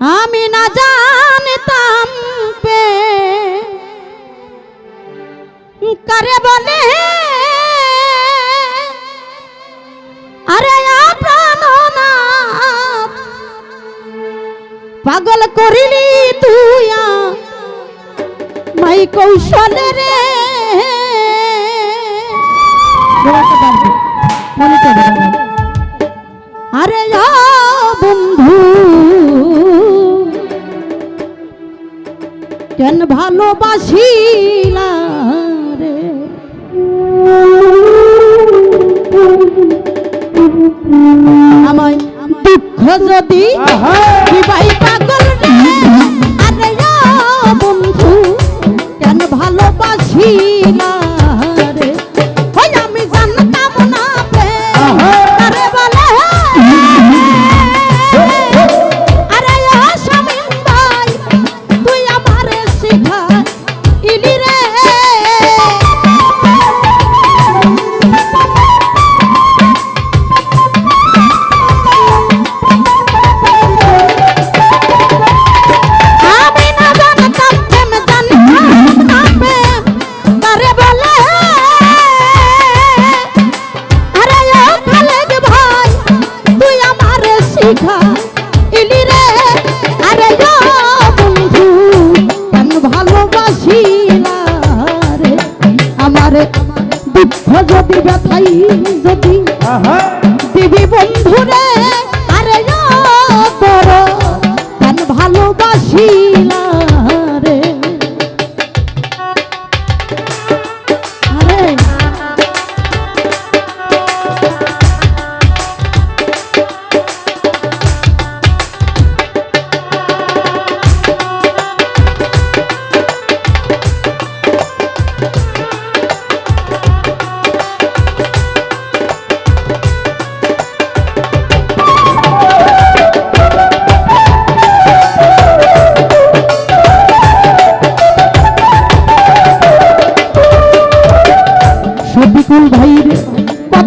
আমি না জানতাম পে। করে বলে? আরে পাগল করিলি তুই মাই কৌশলে রে। আরে বন্ধু। কেন ভালোবাসিলা? শিখা ইলি রে? আরে বন্ধু কেন ভালোবাসিলা রে? আমারে দুঃখ যদি ব্যথাই যদি দিবি বন্ধু রে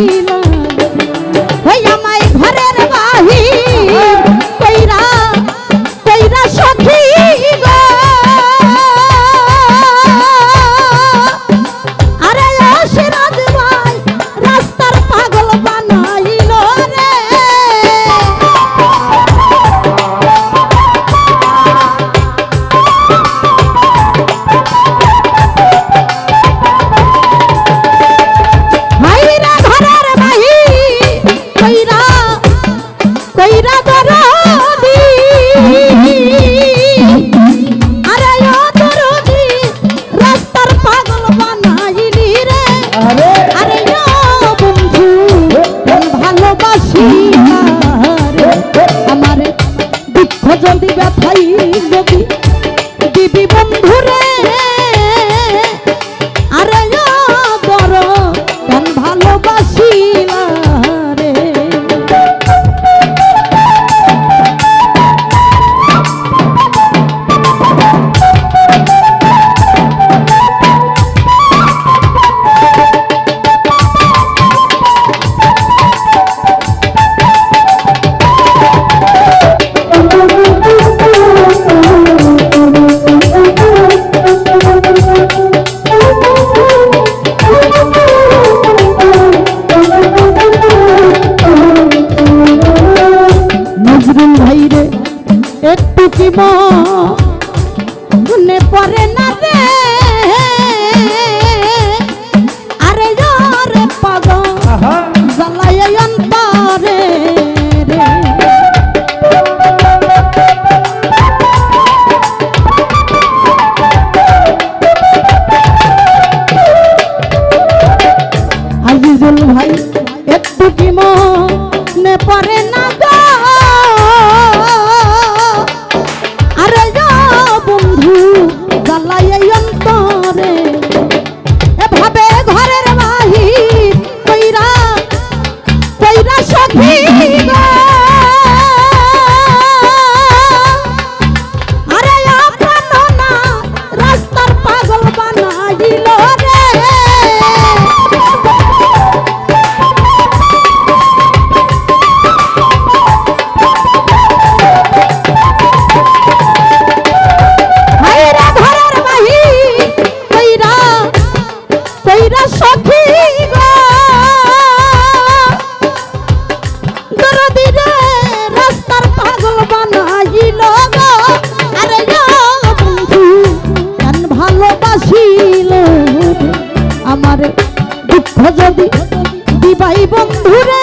কারিলা যদি ব্যথাই যদি কি মনে পড়ে না ছিল। আমার দুঃখ যদি বিবাহী বন্ধুরে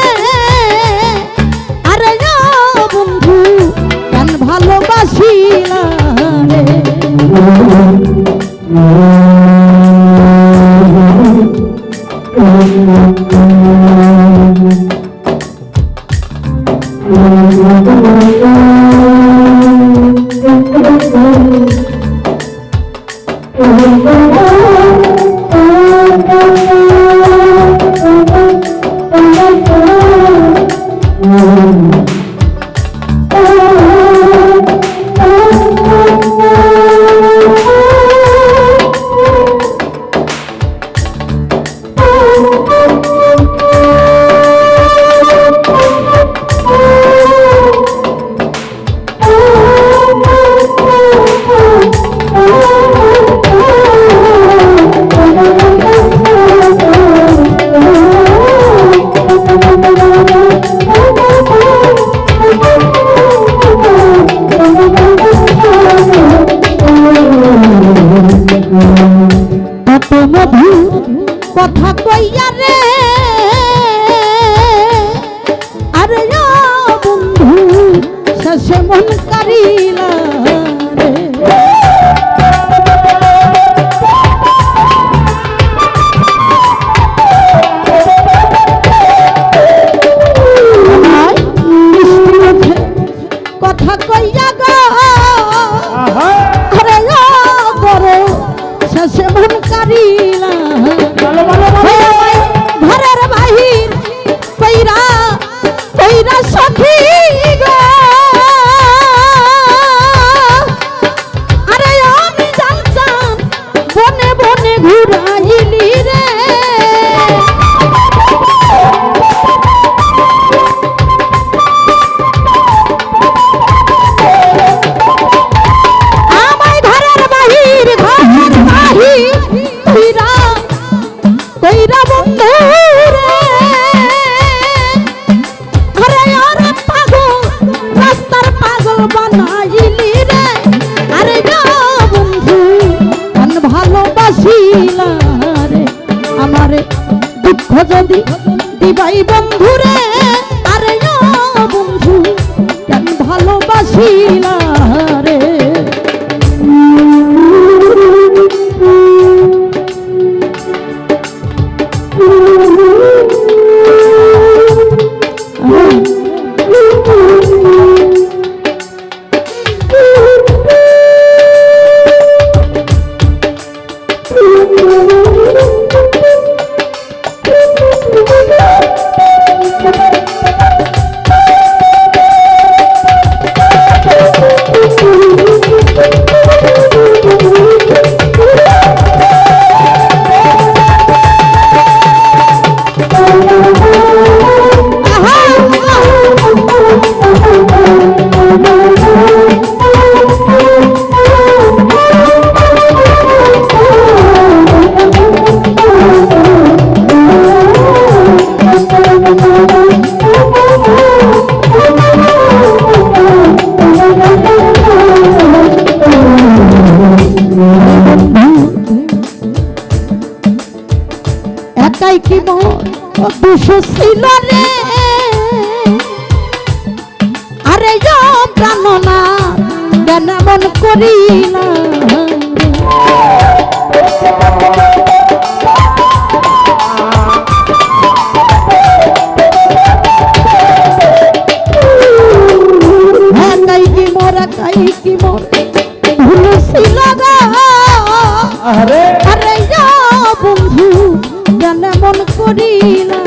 সেমন কারিলা কথা কইয়া গো। আরে গো শেষে মন কারিলা। যদি দিবাই বন্ধুরে আরে বন্ধু কেন ভালোবাসিলা? দুশো ছিল রে। আরে প্রাণনা কেন মন করি না কি মোর ভুল ছিল রে আরে আপন করিলা।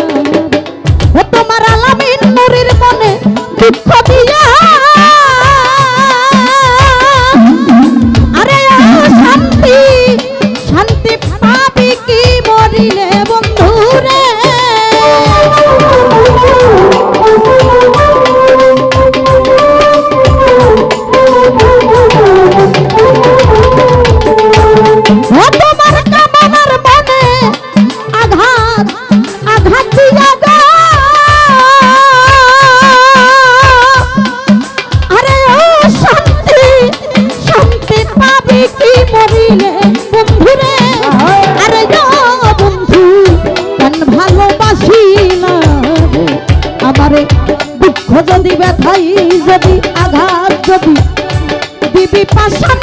যদি ব্যথাই যদি আঘাত যদি দিবি পাশান